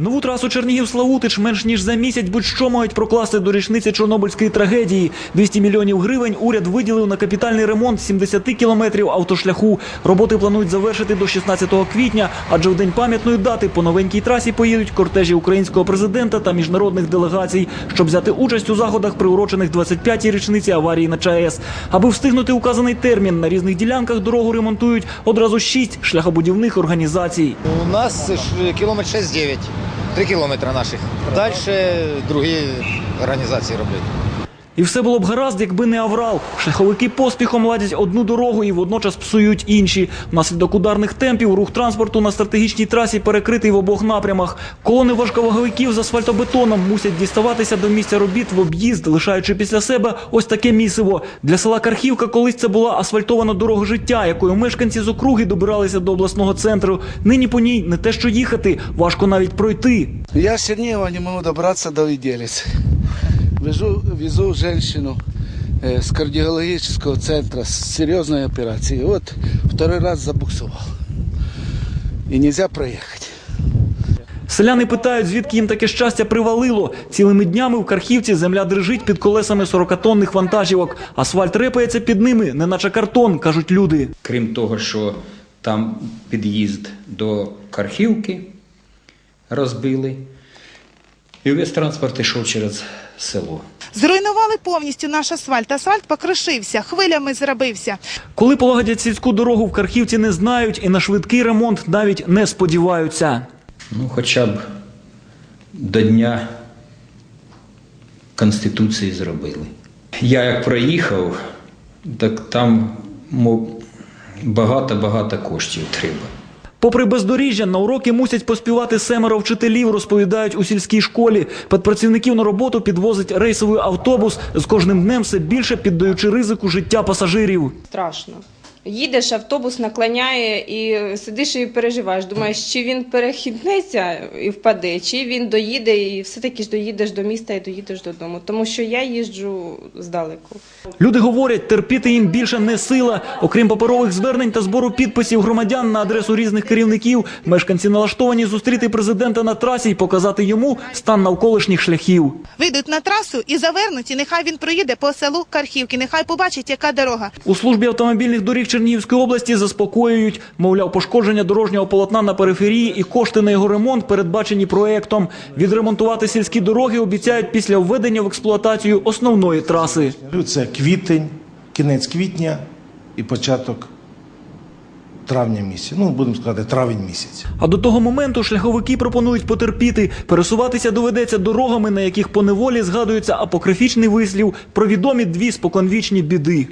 Нову трасу Чернігів-Славутич менш ніж за місяць будь-що мають прокласти до річниці Чорнобильської трагедії. 200 мільйонів гривень уряд виділив на капітальний ремонт 70 кілометрів автошляху. Роботи планують завершити до 16 квітня, адже в день пам'ятної дати по новенькій трасі поїдуть кортежі українського президента та міжнародних делегацій, щоб взяти участь у заходах, приурочених 25-й річниці аварії на ЧАЕС. Аби встигнути указаний термін, на різних ділянках дорогу ремонтують одразу шість шляхобудівних організацій. У нас ж кілометр 6-9, 3 кілометри наших. Далі другі організації роблять. І все було б гаразд, якби не аврал. Шляховики поспіхом ладять одну дорогу і водночас псують інші. Внаслідок ударних темпів рух транспорту на стратегічній трасі перекритий в обох напрямах. Колони важковаговиків з асфальтобетоном мусять діставатися до місця робіт в об'їзд, лишаючи після себе ось таке місиво. Для села Кархівка колись це була асфальтована дорога життя, якою мешканці з округи добиралися до обласного центру. Нині по ній не те, що їхати, важко навіть пройти. Я с Чернигова не могу добраться до Иделицы. Везу, везу женщину э, с кардиологического центра с серьезной операцией. Вот второй раз забуксовал. И нельзя проехать. Селяни питають, звідки їм таке щастя привалило. Цілими днями в Кархівці земля дрижить під колесами 40-тонних вантажівок. Асфальт репається під ними, неначе картон, кажуть люди. Крім того, що там під'їзд до Кархівки розбили, і весь транспорт йшов через село. Зруйнували повністю наш асфальт. Асфальт покришився, хвилями зробився. Коли полагодять сільську дорогу в Кархівці не знають і на швидкий ремонт навіть не сподіваються. Ну, хоча б до Дня Конституції зробили. Я як проїхав, так там багато-багато коштів треба. Попри бездоріжжя, на уроки мусять поспівати семеро вчителів, розповідають у сільській школі. Підпрацівників на роботу підвозить рейсовий автобус, з кожним днем все більше піддаючи ризику життя пасажирів. страшно. Їдеш, автобус наклоняє і сидиш і переживаєш. Думаєш, чи він перехіднеться і впаде, чи він доїде, і все-таки ж доїдеш до міста і доїдеш додому. Тому що я їжджу здалеку. Люди говорять, терпіти їм більше не сила. Окрім паперових звернень та збору підписів громадян на адресу різних керівників, мешканці налаштовані зустріти президента на трасі і показати йому стан навколишніх шляхів. Вийдуть на трасу і завернуть, і нехай він проїде по селу Кархівки, нехай побачить, яка дорога. У службі автомобільних доріг Чернігівської області заспокоюють, мовляв, пошкодження дорожнього полотна на периферії і кошти на його ремонт передбачені проектом. Відремонтувати сільські дороги обіцяють після введення в експлуатацію основної траси. Це квітень, кінець квітня і початок травня місяця. Ну, будемо сказати, травень місяць. А до того моменту шляховики пропонують потерпіти. Пересуватися доведеться дорогами, на яких поневолі згадується апокрифічний вислів про відомі дві споконвічні біди.